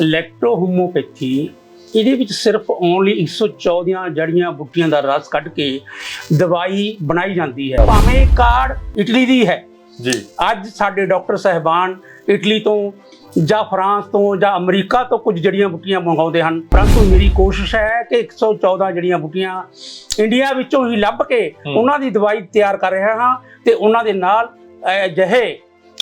Electro homeopathy ਇਹਦੇ ਵਿੱਚ ਸਿਰਫ ਓਨਲੀ 114 ਜੜੀਆਂ ਬੂਟੀਆਂ ਦਾ ਰਸ ਕੱਢ ਕੇ ਦਵਾਈ ਬਣਾਈ ਜਾਂਦੀ ਹੈ। ਭਾਵੇਂ ਕਾਰਡ ਇਟਲੀ ਦੀ ਹੈ। ਜੀ। ਅੱਜ ਸਾਡੇ ਡਾਕਟਰ ਸਹਿਬਾਨ ਇਟਲੀ ਤੋਂ ਜਾਂ ਫਰਾਂਸ ਤੋਂ ਜਾਂ ਅਮਰੀਕਾ ਤੋਂ ਕੁਝ ਜੜੀਆਂ ਬੂਟੀਆਂ ਮੰਗਾਉਂਦੇ ਹਨ। ਪਰੰਤੂ ਮੇਰੀ ਕੋਸ਼ਿਸ਼ ਹੈ ਕਿ 114 ਜੜੀਆਂ ਬੂਟੀਆਂ ਇੰਡੀਆ ਵਿੱਚੋਂ ਹੀ ਲੱਭ ਕੇ। ਉਹਨਾਂ ਦੀ ਦਵਾਈ ਤਿਆਰ ਕਰ ਰਿਹਾ ਹਾਂ ਤੇ ਉਹਨਾਂ ਦੇ ਨਾਲ ਅਜਿਹੇ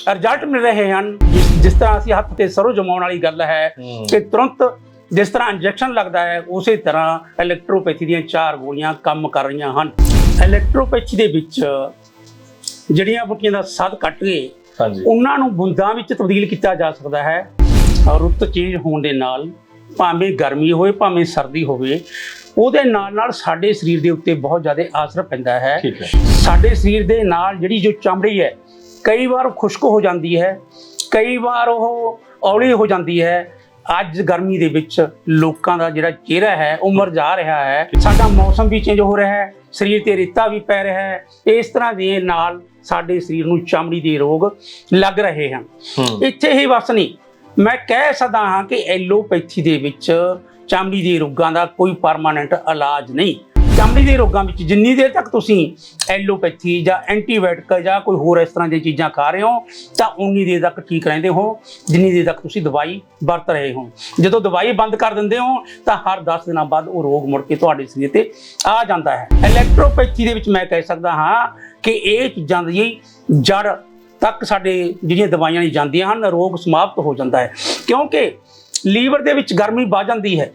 ਰਿਜ਼ਲਟ ਮਿਲ ਰਹੇ ਹਨ। ਜਿਸ ਤਰ੍ਹਾਂ ਅਸੀਂ ਹੱਥ ਤੇ ਸਰੋਂ ਜਮਾਉਣ ਵਾਲੀ ਗੱਲ ਹੈ ਕਿ ਤੁਰੰਤ ਜਿਸ ਤਰ੍ਹਾਂ ਇੰਜੈਕਸ਼ਨ ਲੱਗਦਾ ਹੈ ਉਸੇ ਤਰ੍ਹਾਂ ਇਲੈਕਟ੍ਰੋਪੈਥੀ ਦੀਆਂ ਚਾਰ ਗੋਲੀਆਂ ਕੰਮ ਕਰ ਰਹੀਆਂ ਹਨ। ਇਲੈਕਟ੍ਰੋਪੈਥੀ ਦੇ ਵਿੱਚ ਜੜੀਆਂ ਬੂਟੀਆਂ ਦਾ ਸਦ ਕੱਟ ਕੇ ਹਾਂਜੀ। ਉਹਨਾਂ ਨੂੰ ਬੂੰਦਾਂ ਵਿੱਚ ਤਬਦੀਲ ਕੀਤਾ ਜਾ ਸਕਦਾ ਹੈ। ਰੁੱਤ ਚੇਂਜ ਹੋਣ ਦੇ ਨਾਲ ਭਾਵੇਂ ਗਰਮੀ ਹੋਵੇ ਭਾਵੇਂ ਸਰਦੀ ਹੋਵੇ ਉਹਦੇ ਨਾਲ ਨਾਲ ਸਾਡੇ ਸਰੀਰ ਦੇ ਉੱਤੇ ਬਹੁਤ ਜ਼ਿਆਦਾ ਅਸਰ ਪੈਂਦਾ ਹੈ। ਸਾਡੇ ਸਰੀਰ ਦੇ ਨਾਲ ਜਿਹੜੀ ਜੋ ਚਮੜੀ ਹੈ ਕਈ ਵਾਰ ਖੁਸ਼ਕ ਹੋ ਜਾਂਦੀ ਹੈ। ਕਈ ਵਾਰ ਉਹ ਔਲੀ ਹੋ ਜਾਂਦੀ ਹੈ। ਅੱਜ ਗਰਮੀ ਦੇ ਵਿੱਚ ਲੋਕਾਂ ਦਾ ਜਿਹੜਾ ਚਿਹਰਾ ਹੈ ਉਮਰ ਜਾ ਰਿਹਾ ਹੈ। ਸਾਡਾ ਮੌਸਮ ਵੀ ਚੇਂਜ ਹੋ ਰਿਹਾ ਹੈ ਸਰੀਰ ਤੇ ਰੇਤਾ ਵੀ ਪੈ ਰਿਹਾ ਹੈ। ਇਸ ਤਰ੍ਹਾਂ ਦੇ ਨਾਲ ਸਾਡੇ ਸਰੀਰ ਨੂੰ ਚਮੜੀ ਦੇ ਰੋਗ ਲੱਗ ਰਹੇ ਹਨ। ਇੱਥੇ ਹੀ ਬਸ ਨਹੀਂ ਮੈਂ ਕਹਿ ਸਕਦਾ ਹਾਂ ਕਿ ਐਲੋਪੈਥੀ ਦੇ ਵਿੱਚ ਚਮੜੀ ਦੇ ਰੋਗਾਂ ਦਾ ਕੋਈ ਪਰਮਾਨੈਂਟ ਇਲਾਜ ਨਹੀਂ। ਚਮੜੀ ਦੇ ਰੋਗਾਂ ਵਿੱਚ ਜਿੰਨੀ ਦੇਰ ਤੱਕ ਤੁਸੀਂ ਐਲੋਪੈਥੀ ਜਾਂ ਐਂਟੀਬਾਇਓਟਿਕ ਜਾਂ ਕੋਈ ਹੋਰ ਇਸ ਤਰ੍ਹਾਂ ਦੀਆਂ ਚੀਜ਼ਾਂ ਖਾ ਰਹੇ ਹੋ, ਤਾਂ ਉਨੀ ਦੇਰ ਤੱਕ ਠੀਕ ਰਹਿੰਦੇ ਹੋ, ਜਿੰਨੀ ਦੇਰ ਤੱਕ ਤੁਸੀਂ ਦਵਾਈ ਵਰਤ ਰਹੇ ਹੋ। ਜਦੋਂ ਦਵਾਈ ਬੰਦ ਕਰ ਦਿੰਦੇ ਹੋ, ਤਾਂ ਹਰ 10 ਦਿਨਾਂ ਬਾਅਦ ਉਹ ਰੋਗ ਮੁੜ ਕੇ ਤੁਹਾਡੇ ਸਰੀਰ ਤੇ ਆ ਜਾਂਦਾ ਹੈ। ਇਲੈਕਟ੍ਰੋਪੈਥੀ ਦੇ ਵਿੱਚ ਮੈਂ ਕਹਿ ਸਕਦਾ ਹਾਂ ਕਿ ਇਹ ਚੀਜ਼ਾਂ ਦੀ ਜੜ ਤੱਕ ਸਾਡੇ ਜਿਹੜੀਆਂ ਦਵਾਈਆਂ ਨਹੀਂ ਜਾਂਦੀਆਂ ਹਨ, ਰੋਗ ਸਮਾਪਤ ਹੋ ਜਾਂਦਾ ਹੈ। ਕਿਉਂਕਿ ਲੀਵਰ ਦੇ ਵਿੱਚ ਗਰਮੀ ਵੱਧ ਜਾਂਦੀ ਹੈ।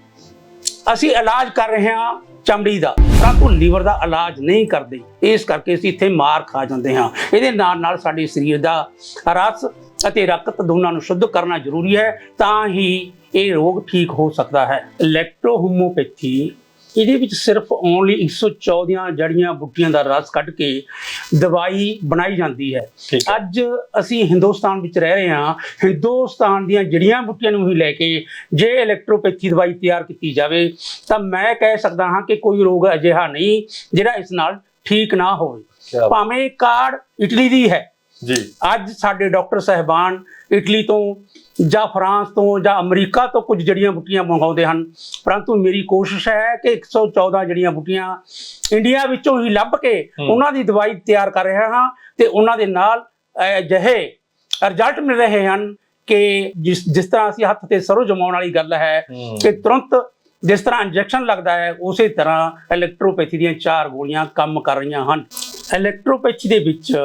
ਅਸੀਂ ਇਲਾਜ ਕਰ ਰਹੇ ਹਾਂ ਚਮੜੀ ਦਾ। ਪਰੰਤੂ ਲੀਵਰ ਦਾ ਇਲਾਜ ਨਹੀਂ ਕਰਦੇ। ਇਸ ਕਰਕੇ ਅਸੀਂ ਇੱਥੇ ਮਾਰ ਖਾ ਜਾਂਦੇ ਹਾਂ। ਇਹਦੇ ਨਾਲ ਨਾਲ ਸਾਡੇ ਸਰੀਰ ਦਾ ਰਸ ਅਤੇ ਰਕਤ ਦੋਨਾਂ ਨੂੰ ਸ਼ੁੱਧ ਕਰਨਾ ਜ਼ਰੂਰੀ ਹੈ। ਤਾਂ ਹੀ ਇਹ ਰੋਗ ਠੀਕ ਹੋ ਸਕਦਾ ਹੈ। ਇਲੈਕਟ੍ਰੋਹੋਮੋਪੈਥੀ ਇਹਦੇ ਵਿੱਚ ਸਿਰਫ ਓਨਲੀ 114 ਜੜੀਆਂ ਬੂਟੀਆਂ ਦਾ ਰਸ ਕੱਢ ਕੇ ਦਵਾਈ ਬਣਾਈ ਜਾਂਦੀ ਹੈ। ਅੱਜ ਅਸੀਂ ਹਿੰਦੁਸਤਾਨ ਵਿੱਚ ਰਹਿ ਰਹੇ ਹਾਂ। ਹਿੰਦੁਸਤਾਨ ਦੀਆਂ ਜੜੀਆਂ ਬੂਟੀਆਂ ਨੂੰ ਹੀ ਲੈ ਕੇ ਜੇ ਇਲੈਕਟ੍ਰੋਪੈਥੀ ਦਵਾਈ ਤਿਆਰ ਕੀਤੀ ਜਾਵੇ ਤਾਂ ਮੈਂ ਕਹਿ ਸਕਦਾ ਹਾਂ ਕਿ ਕੋਈ ਰੋਗ ਅਜਿਹਾ ਨਹੀਂ ਜਿਹੜਾ ਇਸ ਨਾਲ ਠੀਕ ਨਾ ਹੋਵੇ। ਭਾਵੇਂ ਕਾਰਡ ਇਟਲੀ ਦੀ ਹੈ। ਜੀ। ਅੱਜ ਸਾਡੇ ਡਾਕਟਰ ਸਹਿਬਾਨ ਇਟਲੀ ਤੋਂ ਜਾਂ ਫਰਾਂਸ ਤੋਂ ਜਾਂ ਅਮਰੀਕਾ ਤੋਂ ਕੁਝ ਜੜੀਆਂ ਬੂਟੀਆਂ ਮੰਗਾਉਂਦੇ ਹਨ। ਪਰੰਤੂ ਮੇਰੀ ਕੋਸ਼ਿਸ਼ ਹੈ ਕਿ 114 ਜੜੀਆਂ ਬੂਟੀਆਂ ਇੰਡੀਆ ਵਿੱਚੋਂ ਹੀ ਲੱਭ ਕੇ। ਉਹਨਾਂ ਦੀ ਦਵਾਈ ਤਿਆਰ ਕਰ ਰਿਹਾ ਹਾਂ ਤੇ ਉਹਨਾਂ ਦੇ ਨਾਲ ਅਜਿਹੇ ਰਿਜ਼ਲਟ ਮਿਲ ਰਹੇ ਹਨ ਕਿ ਜਿਸ ਜਿਸ ਤਰ੍ਹਾਂ ਅਸੀਂ ਹੱਥ ਤੇ ਸਰੋਂ ਜਮਾਉਣ ਵਾਲੀ ਗੱਲ ਹੂੰ ਕਿ ਤੁਰੰਤ ਜਿਸ ਤਰ੍ਹਾਂ ਇੰਜੈਕਸ਼ਨ ਲੱਗਦਾ ਹੈ ਉਸੇ ਤਰ੍ਹਾਂ ਇਲੈਕਟ੍ਰੋਪੈਥੀ ਦੀਆਂ ਚਾਰ ਗੋਲੀਆਂ ਕੰਮ ਕਰ ਰਹੀਆਂ ਹਨ। ਇਲੈਕਟ੍ਰੋਪੈਥੀ ਦੇ ਵਿੱਚ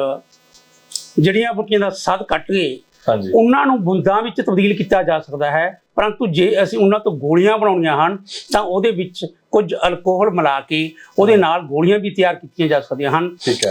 ਜੜੀਆਂ ਬੂਟੀਆਂ ਦਾ ਸਦ ਕੱਟ ਕੇ ਹਾਂਜੀ। ਉਹਨਾਂ ਨੂੰ ਬੂੰਦਾਂ ਵਿੱਚ ਤਬਦੀਲ ਕੀਤਾ ਜਾ ਸਕਦਾ ਹੈ। ਪਰੰਤੂ ਜੇ ਅਸੀਂ ਉਹਨਾਂ ਤੋਂ ਗੋਲੀਆਂ ਬਣਾਉਣੀਆਂ ਹਨ ਤਾਂ ਉਹਦੇ ਵਿੱਚ ਕੁਝ ਅਲਕੋਹਲ ਮਿਲਾ ਕੇ ਉਹਦੇ ਨਾਲ ਗੋਲੀਆਂ ਵੀ ਤਿਆਰ ਕੀਤੀਆਂ ਜਾ ਸਕਦੀਆਂ ਹਨ।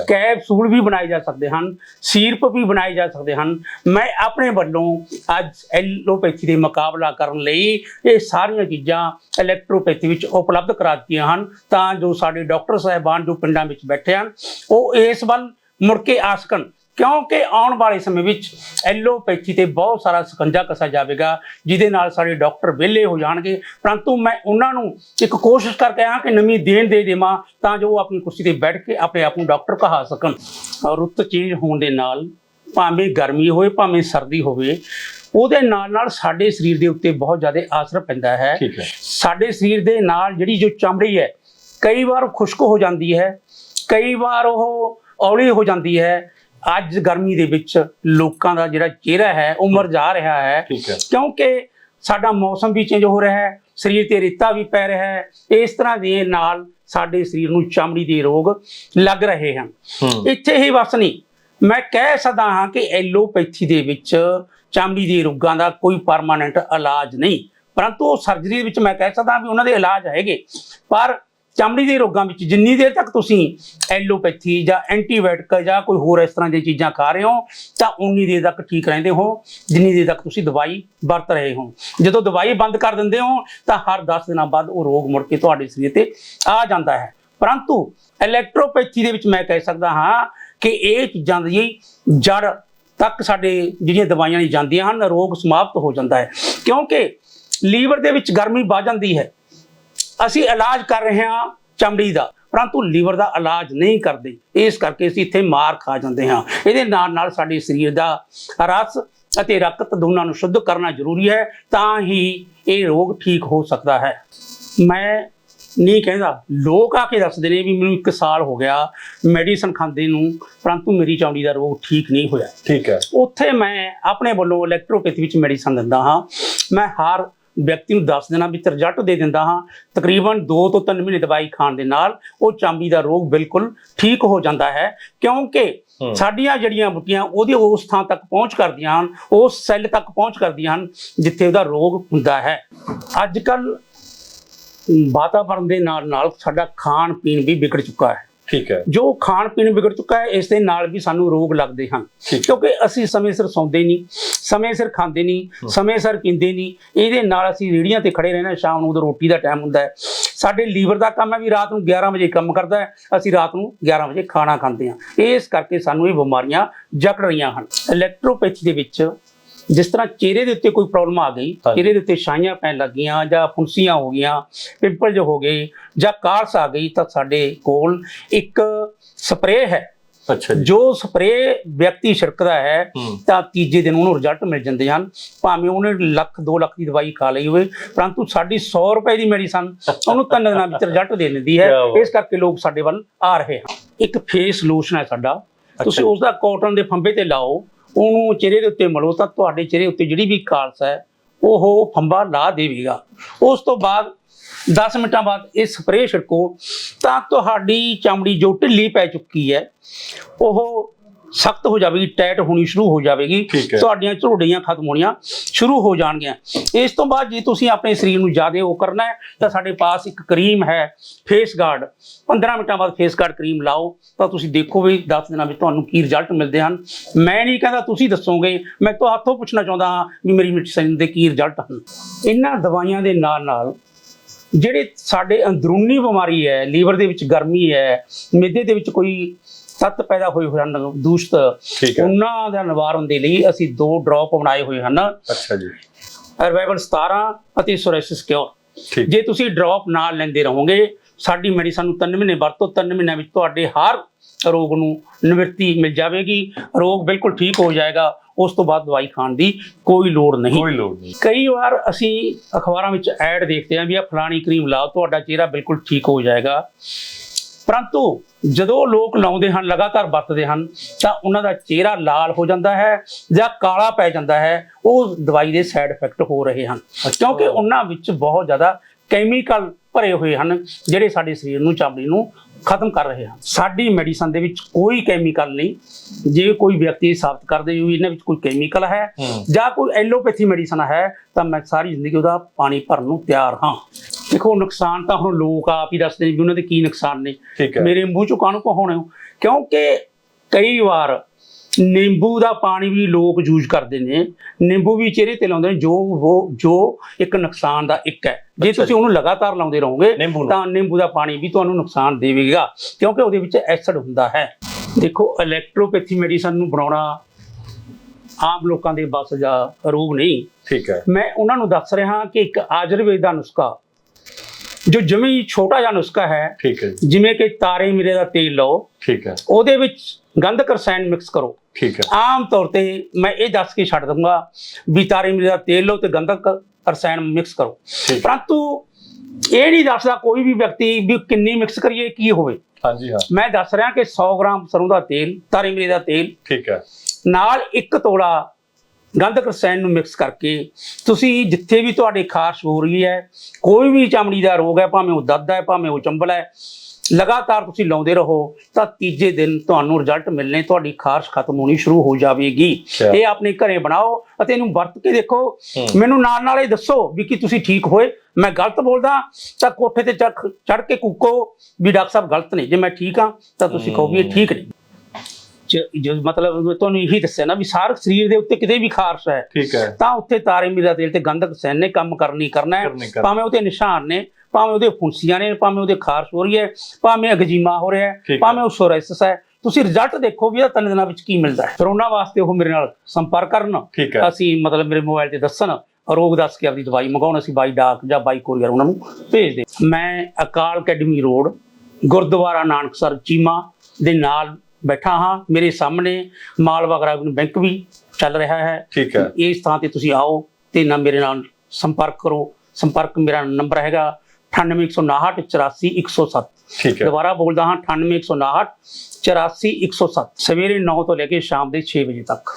ਕੈਪਸੂਲ ਵੀ ਬਣਾਏ ਜਾ ਸਕਦੇ ਹਨ ਸੀਰਪ ਵੀ ਬਣਾਏ ਜਾ ਸਕਦੇ ਹਨ। ਮੈਂ ਆਪਣੇ ਵੱਲੋਂ ਅੱਜ ਐਲੋਪੈਥੀ ਦੇ ਮੁਕਾਬਲਾ ਕਰਨ ਲਈ ਇਹ ਸਾਰੀਆਂ ਚੀਜ਼ਾਂ ਇਲੈਕਟ੍ਰੋਪੈਥੀ ਵਿੱਚ ਉਪਲਬਧ ਕਰਾ ਦਿੱਤੀਆਂ ਹਨ ਤਾਂ ਜੋ ਸਾਡੇ ਡਾਕਟਰ ਸਾਹਿਬਾਨ ਜੋ ਪਿੰਡਾਂ ਵਿੱਚ ਬੈਠੇ ਹਨ ਉਹ ਇਸ ਵੱਲ ਮੁੜ ਕੇ ਆ ਸਕਣ ਕਿਉਂਕਿ ਆਉਣ ਵਾਲੇ ਸਮੇਂ ਵਿੱਚ ਐਲੋਪੈਥੀ ਤੇ ਬਹੁਤ ਸਾਰਾ ਸਕੰਜਾ ਕਸਾ ਜਾਵੇਗਾ ਜਿਹਦੇ ਨਾਲ ਸਾਡੇ ਡਾਕਟਰ ਵਿਹਲੇ ਹੋ ਜਾਣਗੇ। ਪਰੰਤੂ ਮੈਂ ਉਹਨਾਂ ਨੂੰ ਇੱਕ ਕੋਸ਼ਿਸ਼ ਕਰਕੇ ਆ ਕਿ ਨਵੀਂ ਦੇਣ ਦੇ ਦੇਵਾਂ ਤਾਂ ਜੋ ਉਹ ਆਪਣੀ ਕੁਰਸੀ ਤੇ ਬੈਠ ਕੇ ਆਪਣੇ ਆਪ ਨੂੰ ਡਾਕਟਰ ਕਹਾ ਸਕਣ। ਔਰ ਰੁੱਤ ਚੇਂਜ ਹੋਣ ਦੇ ਨਾਲ ਭਾਵੇਂ ਗਰਮੀ ਹੋਵੇ ਭਾਵੇਂ ਸਰਦੀ ਹੋਵੇ ਉਹਦੇ ਨਾਲ ਨਾਲ ਸਾਡੇ ਸਰੀਰ ਦੇ ਉੱਤੇ ਬਹੁਤ ਜ਼ਿਆਦਾ ਅਸਰ ਪੈਂਦਾ ਹੈ। ਸਾਡੇ ਸਰੀਰ ਦੇ ਨਾਲ ਜਿਹੜੀ ਜੋ ਚਮੜੀ ਹੈ ਕਈ ਵਾਰ ਖੁਸ਼ਕ ਹੋ ਜਾਂਦੀ ਹੈ ਕਈ ਵਾਰ ਉਹ ਔਲੀ ਹੋ ਜਾਂਦੀ ਹੈ। ਅੱਜ ਗਰਮੀ ਦੇ ਵਿੱਚ ਲੋਕਾਂ ਦਾ ਜਿਹੜਾ ਚਿਹਰਾ ਹੈ ਉਮਰ ਜਾ ਰਿਹਾ ਹੈ। ਕਿਉਂਕਿ ਸਾਡਾ ਮੌਸਮ ਵੀ ਚੇਂਜ ਹੋ ਰਿਹਾ ਹੈ ਸਰੀਰ ਤੇ ਰੇਤਾ ਵੀ ਪੈ ਰਿਹਾ ਹੈ। ਇਸ ਤਰ੍ਹਾਂ ਦੇ ਨਾਲ ਸਾਡੇ ਸਰੀਰ ਨੂੰ ਚਮੜੀ ਦੇ ਰੋਗ ਲੱਗ ਰਹੇ ਹਨ। ਇੱਥੇ ਹੀ ਬਸ ਨਹੀਂ ਮੈਂ ਕਹਿ ਸਕਦਾ ਹਾਂ ਕਿ ਐਲੋਪੈਥੀ ਦੇ ਵਿੱਚ ਚਮੜੀ ਦੇ ਰੋਗਾਂ ਦਾ ਕੋਈ ਪਰਮਾਨੈਂਟ ਇਲਾਜ ਨਹੀਂ। ਪਰੰਤੂ ਸਰਜਰੀ ਵਿੱਚ ਮੈਂ ਕਹਿ ਸਕਦਾ ਵੀ ਉਹਨਾਂ ਦੇ ਇਲਾਜ ਹੈਗੇ। ਪਰ ਚਮੜੀ ਦੇ ਰੋਗਾਂ ਵਿੱਚ ਜਿੰਨੀ ਦੇਰ ਤੱਕ ਤੁਸੀਂ ਐਲੋਪੈਥੀ ਜਾਂ ਐਂਟੀਬਾਇਓਟਿਕ ਜਾਂ ਕੋਈ ਹੋਰ ਇਸ ਤਰ੍ਹਾਂ ਦੀਆਂ ਚੀਜ਼ਾਂ ਖਾ ਰਹੇ ਹੋ, ਤਾਂ ਉਨੀ ਦੇਰ ਤੱਕ ਠੀਕ ਰਹਿੰਦੇ ਹੋ, ਜਿੰਨੀ ਦੇਰ ਤੱਕ ਤੁਸੀਂ ਦਵਾਈ ਵਰਤ ਰਹੇ ਹੋ। ਜਦੋਂ ਦਵਾਈ ਬੰਦ ਕਰ ਦਿੰਦੇ ਹੋ, ਤਾਂ ਹਰ 10 ਦਿਨਾਂ ਬਾਅਦ ਉਹ ਰੋਗ ਮੁੜ ਕੇ ਤੁਹਾਡੇ ਸਰੀਰ ਤੇ ਆ ਜਾਂਦਾ ਹੈ। ਪਰੰਤੂ ਇਲੈਕਟ੍ਰੋਪੈਥੀ ਦੇ ਵਿੱਚ ਮੈਂ ਕਹਿ ਸਕਦਾ ਹਾਂ ਕਿ ਇਹ ਚੀਜ਼ਾਂ ਦੀ ਜੜ ਤੱਕ ਸਾਡੇ ਜਿਹੜੀਆਂ ਦਵਾਈਆਂ ਨਹੀਂ ਜਾਂਦੀਆਂ ਹਨ, ਰੋਗ ਸਮਾਪਤ ਹੋ ਜਾਂਦਾ ਹੈ। ਕਿਉਂਕਿ ਲੀਵਰ ਦੇ ਵਿੱਚ ਗਰਮੀ ਵੱਧ ਜਾਂਦੀ ਹੈ। ਅਸੀਂ ਇਲਾਜ ਕਰ ਰਹੇ ਹਾਂ ਚਮੜੀ ਦਾ ਪਰੰਤੂ ਲੀਵਰ ਦਾ ਇਲਾਜ ਨਹੀਂ ਕਰਦੇ। ਇਸ ਕਰਕੇ ਅਸੀਂ ਇੱਥੇ ਮਾਰ ਖਾ ਜਾਂਦੇ ਹਾਂ। ਇਹਦੇ ਨਾਲ ਨਾਲ ਸਾਡੇ ਸਰੀਰ ਦਾ ਰਸ ਅਤੇ ਰਕਤ ਦੋਨਾਂ ਨੂੰ ਸ਼ੁੱਧ ਕਰਨਾ ਜ਼ਰੂਰੀ ਹੈ ਤਾਂ ਹੀ ਇਹ ਰੋਗ ਠੀਕ ਹੋ ਸਕਦਾ ਹੈ। ਮੈਂ ਨਹੀਂ ਕਹਿੰਦਾ ਲੋਕ ਆ ਕੇ ਦੱਸਦੇ ਨੇ ਵੀ ਮੈਨੂੰ 1 ਸਾਲ ਹੋ ਗਿਆ ਮੈਡੀਸਨ ਖਾਂਦੇ ਨੂੰ ਪਰੰਤੂ ਮੇਰੀ ਚੌਂਡੀ ਦਾ ਰੋਗ ਠੀਕ ਨਹੀਂ ਹੋਇਆ। ਠੀਕ ਹੈ। ਉੱਥੇ ਮੈਂ ਆਪਣੇ ਵੱਲੋਂ ਇਲੈਕਟ੍ਰੋਪੈਥੀ ਵਿੱਚ ਮੈਡੀਸਨ ਦਿੰਦਾ ਹਾਂ। ਮੈਂ ਹਰ ਵਿਅਕਤੀ ਨੂੰ ਦੱਸ ਦੇਣਾ ਵਿੱਚ ਰਿਜ਼ਲਟ ਦੇ ਦਿੰਦਾ ਹਾਂ। ਤਕਰੀਬਨ 2 ਤੋਂ 3 ਮਹੀਨੇ ਦਵਾਈ ਖਾਣ ਦੇ ਨਾਲ ਉਹ ਚਾਂਬੀ ਦਾ ਰੋਗ ਬਿਲਕੁਲ ਠੀਕ ਹੋ ਜਾਂਦਾ ਹੈ ਕਿਉਂਕਿ। ਸਾਡੀਆਂ ਜੜੀਆਂ ਬੂਟੀਆਂ ਉਹਦੀ ਉਸ ਥਾਂ ਤੱਕ ਪਹੁੰਚ ਕਰਦੀਆਂ ਹਨ ਉਸ ਸੈੱਲ ਤੱਕ ਪਹੁੰਚ ਕਰਦੀਆਂ ਹਨ ਜਿੱਥੇ ਉਹਦਾ ਰੋਗ ਹੁੰਦਾ ਹੈ। ਅੱਜ ਕੱਲ ਵਾਤਾਵਰਣ ਦੇ ਨਾਲ ਨਾਲ ਸਾਡਾ ਖਾਣ ਪੀਣ ਵੀ ਵਿਗੜ ਚੁੱਕਾ ਹੈ। ਠੀਕ ਹੈ। ਜੋ ਖਾਣ ਪੀਣ ਵਿਗੜ ਚੁੱਕਾ ਹੈ ਇਸ ਦੇ ਨਾਲ ਵੀ ਸਾਨੂੰ ਰੋਗ ਲੱਗਦੇ ਹਨ। ਕਿਉਂਕਿ ਅਸੀਂ ਸਮੇਂ ਸਿਰ ਸੌਂਦੇ ਨਹੀਂ ਸਮੇਂ ਸਿਰ ਖਾਂਦੇ ਨਹੀਂ ਸਮੇਂ ਸਿਰ ਪੀਂਦੇ ਨਹੀਂ। ਇਹਦੇ ਨਾਲ ਅਸੀਂ ਰੇੜੀਆਂ ਤੇ ਖੜੇ ਰਹਿਣਾ ਸ਼ਾਮ ਨੂੰ ਉਦੋਂ ਰੋਟੀ ਦਾ ਟਾਈਮ ਹੁੰਦਾ ਹੈ। ਸਾਡੇ ਲੀਵਰ ਦਾ ਕੰਮ ਹੈ ਵੀ ਰਾਤ ਨੂੰ 11 ਵਜੇ ਕੰਮ ਕਰਦਾ ਹੈ ਅਸੀਂ ਰਾਤ ਨੂੰ 11 ਵਜੇ ਖਾਣਾ ਖਾਂਦੇ ਹਾਂ। ਇਸ ਕਰਕੇ ਸਾਨੂੰ ਇਹ ਬਿਮਾਰੀਆਂ ਜਕੜ ਰਹੀਆਂ ਹਨ। ਇਲੈਕਟ੍ਰੋਪੈਥੀ ਦੇ ਵਿੱਚ ਜਿਸ ਤਰ੍ਹਾਂ ਚਿਹਰੇ ਦੇ ਉੱਤੇ ਕੋਈ ਪ੍ਰੋਬਲਮ ਆ ਗਈ। ਚਿਹਰੇ ਦੇ ਉੱਤੇ ਛਾਈਆਂ ਪੈਣ ਲੱਗੀਆਂ ਜਾਂ ਫੁੰਸੀਆਂ ਹੋ ਗਈਆਂ ਪਿੰਪਲ ਜੋ ਹੋ ਗਏ ਜਾਂ ਕਾਰਸ ਆ ਗਈ ਤਾਂ ਸਾਡੇ ਕੋਲ ਇੱਕ ਸਪਰੇਅ ਹੈ। ਅੱਛਾ ਜੀ। ਸਪਰੇਅ ਵਿਅਕਤੀ ਛਿੜਕਦਾ ਹੈ ਤਾਂ ਤੀਜੇ ਦਿਨ ਉਹਨੂੰ ਰਿਜ਼ਲਟ ਮਿਲ ਜਾਂਦੇ ਹਨ। ਭਾਵੇਂ ਉਹਨੇ ਲੱਖ 2 ਲੱਖ ਦੀ ਦਵਾਈ ਖਾ ਲਈ ਹੋਵੇ ਪਰੰਤੂ ਸਾਡੀ 100 ਰੁਪਏ ਦੀ ਮੈਡੀਸਨ ਉਹਨੂੰ ਤਿੰਨ ਦਿਨਾਂ ਵਿੱਚ ਰਿਜ਼ਲਟ ਦੇ ਦਿੰਦੀ ਹੈ। ਇਸ ਕਰਕੇ ਲੋਕ ਸਾਡੇ ਵੱਲ ਆ ਰਹੇ ਹਨ। ਇੱਕ ਫੇਸ ਲੋਸ਼ਨ ਹੈ ਸਾਡਾ। ਤੁਸੀਂ। ਉਸ ਦਾ ਕਾਟਨ ਦੇ ਫੰਬੇ ਤੇ ਲਾਓ। ਉਹਨੂੰ ਚਿਹਰੇ ਦੇ ਉੱਤੇ ਮਲੋ ਤਾਂ ਤੁਹਾਡੇ ਚਿਹਰੇ ਉੱਤੇ ਜਿਹੜੀ ਵੀ ਕਾਲਸ ਹੈ, ਉਹ ਫੰਬਾ ਲਾ ਦੇਵੇਗਾ। ਉਸ ਤੋਂ ਬਾਅਦ 10 ਮਿੰਟਾਂ ਬਾਅਦ ਇਹ ਸਪਰੇਅ ਛਿੜਕੋ ਤਾਂ ਤੁਹਾਡੀ ਚਮੜੀ ਜੋ ਢਿੱਲੀ ਪੈ ਚੁੱਕੀ ਹੈ, ਉਹ ਸਖਤ ਹੋ ਜਾਵੇਗੀ ਟਾਈਟ ਹੋਣੀ ਸ਼ੁਰੂ ਹੋ ਜਾਵੇਗੀ। ਤੁਹਾਡੀਆਂ ਝੁਰੜੀਆਂ ਖਤਮ ਹੋਣੀਆਂ ਸ਼ੁਰੂ ਹੋ ਜਾਣਗੀਆਂ। ਇਸ ਤੋਂ ਬਾਅਦ ਜੇ ਤੁਸੀਂ ਆਪਣੇ ਸਰੀਰ ਨੂੰ ਜ਼ਿਆਦਾ ਉਹ ਕਰਨਾ ਹੈ ਤਾਂ ਸਾਡੇ ਪਾਸ ਇੱਕ ਕਰੀਮ ਹੈ ਫੇਸ ਗਾਰਡ। 15 ਮਿੰਟਾਂ ਬਾਅਦ ਫੇਸ ਗਾਰਡ ਕਰੀਮ ਲਾਓ ਤਾਂ ਤੁਸੀਂ ਦੇਖੋ ਵੀ 10 ਦਿਨਾਂ ਵਿੱਚ ਤੁਹਾਨੂੰ ਕੀ ਰਿਜ਼ਲਟ ਮਿਲਦੇ ਹਨ। ਮੈਂ ਨਹੀਂ ਕਹਿੰਦਾ ਤੁਸੀਂ ਦੱਸੋਗੇ ਮੈਂ ਤੋਂ ਹੱਥੋਂ ਪੁੱਛਣਾ ਚਾਹੁੰਦਾ ਹਾਂ ਵੀ ਮੇਰੀ ਮੈਡੀਸਿਨ ਦੇ ਕੀ ਰਿਜ਼ਲਟ ਹਨ। ਇਹਨਾਂ ਦਵਾਈਆਂ ਦੇ ਨਾਲ ਨਾਲ ਜਿਹੜੇ ਸਾਡੇ ਅੰਦਰੂਨੀ ਬਿਮਾਰੀ ਹੈ ਲੀਵਰ ਦੇ ਵਿੱਚ ਗਰਮੀ ਹੈ ਮਿੱਦੇ ਦੇ ਵਿੱਚ ਕੋਈ ਤੱਤ ਪੈਦਾ ਹੋਏ ਹੋਏ ਹਨ ਦੂਸ਼ਿਤ ਉਹਨਾਂ ਦਾ ਨਿਵਾਰਨ ਦੇ ਲਈ ਅਸੀਂ ਦੋ ਡ੍ਰੌਪ ਬਣਾਏ ਹੋਏ ਹਨ। ਅੱਛਾ ਜੀ। ਰਿਵਾਈਵਲ 17 ਅਤੇ ਸੋਰੈਸਿਸ ਕਿਉਰ ਜੇ ਤੁਸੀਂ ਡ੍ਰੌਪ ਨਾਲ ਲੈਂਦੇ ਰਹੋਗੇ ਸਾਡੀ ਮੈਡੀਸਨ ਨੂੰ 3 ਮਹੀਨੇ ਵਰਤੋ 3 ਮਹੀਨਿਆਂ ਵਿੱਚ ਤੁਹਾਡੇ ਹਰ ਰੋਗ ਨੂੰ ਨਿਵਰਤੀ ਮਿਲ ਜਾਵੇਗੀ। ਰੋਗ ਬਿਲਕੁਲ ਠੀਕ ਹੋ ਜਾਏਗਾ ਉਸ ਤੋਂ ਬਾਅਦ ਦਵਾਈ ਖਾਣ ਦੀ ਕੋਈ ਲੋੜ ਨਹੀਂ। ਕੋਈ ਲੋੜ ਨਹੀਂ। ਕਈ ਵਾਰ ਅਸੀਂ ਅਖਬਾਰਾਂ ਵਿੱਚ ਐਡ ਦੇਖਦੇ ਹਾਂ ਵੀ ਆ ਫਲਾਣੀ ਕਰੀਮ ਲਾਓ ਤੁਹਾਡਾ ਚਿਹਰਾ ਬਿਲਕੁਲ ਠੀਕ ਹੋ ਜਾਏਗਾ। ਪਰੰਤੂ ਜਦੋਂ ਲੋਕ ਲਾਉਂਦੇ ਹਨ ਲਗਾਤਾਰ ਵਰਤਦੇ ਹਨ ਤਾਂ ਉਹਨਾਂ ਦਾ ਚਿਹਰਾ ਲਾਲ ਹੋ ਜਾਂਦਾ ਹੈ ਜਾਂ ਕਾਲਾ ਪੈ ਜਾਂਦਾ ਹੈ। ਉਹ ਦਵਾਈ ਦੇ ਸਾਈਡ ਇਫੈਕਟ ਹੋ ਰਹੇ ਹਨ। ਕਿਉਂਕਿ ਉਹਨਾਂ ਵਿੱਚ ਬਹੁਤ ਜ਼ਿਆਦਾ ਕੈਮੀਕਲ ਭਰੇ ਹੋਏ ਹਨ ਜਿਹੜੇ ਸਾਡੇ ਸਰੀਰ ਨੂੰ ਚਮੜੀ ਨੂੰ ਖਤਮ ਕਰ ਰਹੇ ਹਨ। ਸਾਡੀ ਮੈਡੀਸਨ ਦੇ ਵਿੱਚ ਕੋਈ ਕੈਮੀਕਲ ਨਹੀਂ। ਜੇ ਕੋਈ ਵਿਅਕਤੀ ਸਾਬਤ ਕਰਦੇ ਵੀ ਇਹਨਾਂ ਵਿੱਚ ਕੋਈ ਕੈਮੀਕਲ ਹੂੰ ਜਾਂ ਕੋਈ ਐਲੋਪੈਥੀ ਮੈਡੀਸਨ ਹੈ ਤਾਂ ਮੈਂ ਸਾਰੀ ਜ਼ਿੰਦਗੀ ਉਹਦਾ ਪਾਣੀ ਭਰਨ ਨੂੰ ਤਿਆਰ ਹਾਂ। ਦੇਖੋ ਨੁਕਸਾਨ ਤਾਂ ਹੁਣ ਲੋਕ ਆਪ ਹੀ ਦੱਸਦੇ ਨੇ ਵੀ ਉਹਨਾਂ ਦੇ ਕੀ ਨੁਕਸਾਨ ਨੇ। ਮੇਰੇ ਮੂੰਹ ਚੋਂ ਕਾਹਨੂੰ ਕਹਾਉਣੇ ਹੋ ਕਿਉਂਕਿ ਕਈ ਵਾਰ ਨਿੰਬੂ ਦਾ ਪਾਣੀ ਵੀ ਲੋਕ ਯੂਜ਼ ਕਰਦੇ ਨੇ। ਨਿੰਬੂ ਵੀ ਚਿਹਰੇ ਤੇ ਲਾਉਂਦੇ ਨੇ ਜੋ ਉਹ ਜੋ ਇੱਕ ਨੁਕਸਾਨ ਦਾ ਇੱਕ ਹੈ। ਜੇ ਤੁਸੀਂ ਉਹਨੂੰ ਲਗਾਤਾਰ ਲਾਉਂਦੇ ਰਹੋਗੇ। ਤਾਂ ਨਿੰਬੂ ਦਾ ਪਾਣੀ ਵੀ ਤੁਹਾਨੂੰ ਨੁਕਸਾਨ ਦੇਵੇਗਾ ਕਿਉਂਕਿ ਉਹਦੇ ਵਿੱਚ ਐਸਿਡ ਹੁੰਦਾ ਹੈ। ਦੇਖੋ ਇਲੈਕਟ੍ਰੋਪੈਥੀ ਮੈਡੀਸਨ ਨੂੰ ਬਣਾਉਣਾ ਆਮ ਲੋਕਾਂ ਦੇ ਬਸ ਦਾ ਰੋਗ ਨਹੀਂ। ਠੀਕ ਹੈ। ਮੈਂ ਉਹਨਾਂ ਨੂੰ ਦੱਸ ਰਿਹਾ ਕਿ ਇੱਕ ਆਯੁਰਵੇਦ ਦਾ ਨੁਸਖਾ ਜੋ ਜਮੀ ਛੋਟਾ ਜਿਹਾ ਨੁਸਖਾ ਹੈ ਠੀਕ ਹੈ ਜੀ, ਜਿਵੇਂ ਕਿ ਤਾਰੇ ਮੀਰੇ ਦਾ ਤੇਲ ਲਓ ਠੀਕ ਹੈ। ਉਹਦੇ ਵਿੱਚ ਗੰਧਕ ਰਸਾਇਣ ਮਿਕਸ ਕਰੋ। ਠੀਕ ਹੈ। ਆਮ ਤੌਰ ਤੇ ਮੈਂ ਇਹ ਦੱਸ ਕੇ ਛੱਡ ਦੂੰਗਾ ਵੀ ਤਾਰੇ ਮੀਰੇ ਦਾ ਤੇਲ ਲਓ ਤੇ ਗੰਧਕ ਰਸਾਇਣ ਮਿਕਸ ਕਰੋ। ਪਰੰਤੂ ਇਹ ਨਹੀਂ ਦੱਸਦਾ ਕੋਈ ਵੀ ਵਿਅਕਤੀ ਵੀ ਕਿੰਨੀ ਮਿਕਸ ਕਰੀਏ ਕੀ ਹੋਵੇ। ਹਾਂਜੀ ਹਾਂ। ਮੈਂ ਦੱਸ ਰਿਹਾ ਕਿ 100 ਗ੍ਰਾਮ ਸਰੋਂ ਦਾ ਤੇਲ ਤਾਰੇ ਮੀਰੇ ਦਾ ਤੇਲ ਠੀਕ ਹੈ। ਨਾਲ ਇੱਕ ਤੋਲਾ ਗੰਧਕ ਰਸਾਇਣ ਨੂੰ ਮਿਕਸ ਕਰਕੇ ਤੁਸੀਂ ਜਿੱਥੇ ਵੀ ਤੁਹਾਡੇ ਖਾਰਸ਼ ਹੋ ਰਹੀ ਹੈ ਕੋਈ ਵੀ ਚਮੜੀ ਦਾ ਰੋਗ ਹੈ ਭਾਵੇਂ ਉਹ ਦਰਦ ਹੈ ਭਾਵੇਂ ਉਹ ਚੰਬਲ ਹੈ ਲਗਾਤਾਰ ਤੁਸੀਂ ਲਾਉਂਦੇ ਰਹੋ ਤਾਂ ਤੀਜੇ ਦਿਨ ਤੁਹਾਨੂੰ ਰਿਜ਼ਲਟ ਮਿਲਣੇ ਤੁਹਾਡੀ ਖਾਰਸ਼ ਖਤਮ ਹੋਣੀ ਸ਼ੁਰੂ ਹੋ ਜਾਵੇਗੀ। ਇਹ ਆਪਣੇ ਘਰੇ ਬਣਾਓ ਅਤੇ ਇਹਨੂੰ ਵਰਤ ਕੇ ਦੇਖੋ। ਮੈਨੂੰ ਨਾਲ ਨਾਲ ਇਹ ਦੱਸੋ ਵੀ ਕਿ ਤੁਸੀਂ ਠੀਕ ਹੋਏ। ਮੈਂ ਗਲਤ ਬੋਲਦਾ ਤਾਂ ਕੋਠੇ ਤੇ ਚੜ ਕੇ ਕੂਕੋ ਵੀ ਡਾਕਟਰ ਸਾਹਿਬ ਗਲਤ ਨੇ। ਜੇ ਮੈਂ ਠੀਕ ਹਾਂ ਤਾਂ ਤੁਸੀਂ ਕਹੋ ਵੀ ਇਹ ਠੀਕ ਨੇ। ਜ- ਮਤਲਬ ਮੈਂ ਤੁਹਾਨੂੰ ਇਹੀ ਦੱਸਿਆ ਨਾ ਵੀ ਸਾਰੇ ਸਰੀਰ ਦੇ ਉੱਤੇ ਕਿਤੇ ਵੀ ਖਾਰਸ਼ ਹੈ ਠੀਕ ਹੈ। ਤਾਂ ਉੱਥੇ ਤਾਰੇ ਮੀਰਾ ਤੇਲ ਤੇ ਗੰਧਕ ਸੈਨ ਨੇ ਕੰਮ ਕਰਨੀ ਕਰਨਾ ਹੈ। ਕਰਨੀ ਕਰਨਾ। ਭਾਵੇਂ ਉਹਦੇ ਨਿਸ਼ਾਨ ਨੇ ਭਾਵੇਂ ਉਹਦੇ ਫੁੰਸੀਆਂ ਨੇ ਭਾਵੇਂ ਉਹਦੇ ਖਾਰਸ਼ ਹੋ ਰਹੀ ਹੈ ਭਾਵੇਂ ਅਗਜੀਮਾ ਹੋ ਰਿਹਾ ਹੈ। ਭਾਵੇਂ ਉਹ ਸੋਰਾਇਸਿਸ ਹੈ। ਤੁਸੀਂ ਰਿਜ਼ਲਟ ਦੇਖੋ ਵੀ ਇਹ ਤਿੰਨ ਦਿਨਾਂ ਵਿੱਚ ਕੀ ਮਿਲਦਾ ਹੈ। ਫਿਰ ਉਹਨਾਂ ਵਾਸਤੇ ਉਹ ਮੇਰੇ ਨਾਲ ਸੰਪਰਕ ਕਰਨ। ਅਸੀਂ ਮਤਲਬ ਮੇਰੇ ਮੋਬਾਈਲ ਤੇ ਦੱਸਣ ਰੋਗ ਦੱਸ ਕੇ ਆਪਣੀ ਦਵਾਈ ਮੰਗਾਉਣ ਅਸੀਂ ਬਾਈ ਡਾਕ ਜਾਂ ਬਾਈ ਕੋਰੀਅਰ ਉਹਨਾਂ ਨੂੰ ਭੇਜ ਦੇ। ਮੈਂ ਅਕਾਲ ਅਕੈਡਮੀ ਰੋਡ ਗੁਰਦੁਆਰਾ ਨਾਨਕਸਰ ਚੀਮਾ ਦੇ ਨਾਲ ਬੈਠਾ ਹਾਂ ਮੇਰੇ ਸਾਹਮਣੇ ਮਾਲਵਾ ਗ੍ਰਾਮੀਣ ਬੈਂਕ ਵੀ ਚੱਲ ਰਿਹਾ ਹੈ। ਠੀਕ ਹੈ। ਇਸ ਥਾਂ ਤੇ ਤੁਸੀਂ ਆਓ ਤੇ ਨਾ ਮੇਰੇ ਨਾਲ ਸੰਪਰਕ ਕਰੋ। ਸੰਪਰਕ ਮੇਰਾ ਨੰਬਰ ਹੈਗਾ 9819 84107 ਠੀਕ ਹੈ। ਦੁਬਾਰਾ ਬੋਲਦਾ ਹਾਂ 9819 84107 ਸਵੇਰੇ 9 ਤੋਂ ਲੈ ਕੇ ਸ਼ਾਮ ਦੇ 6 ਵਜੇ ਤੱਕ।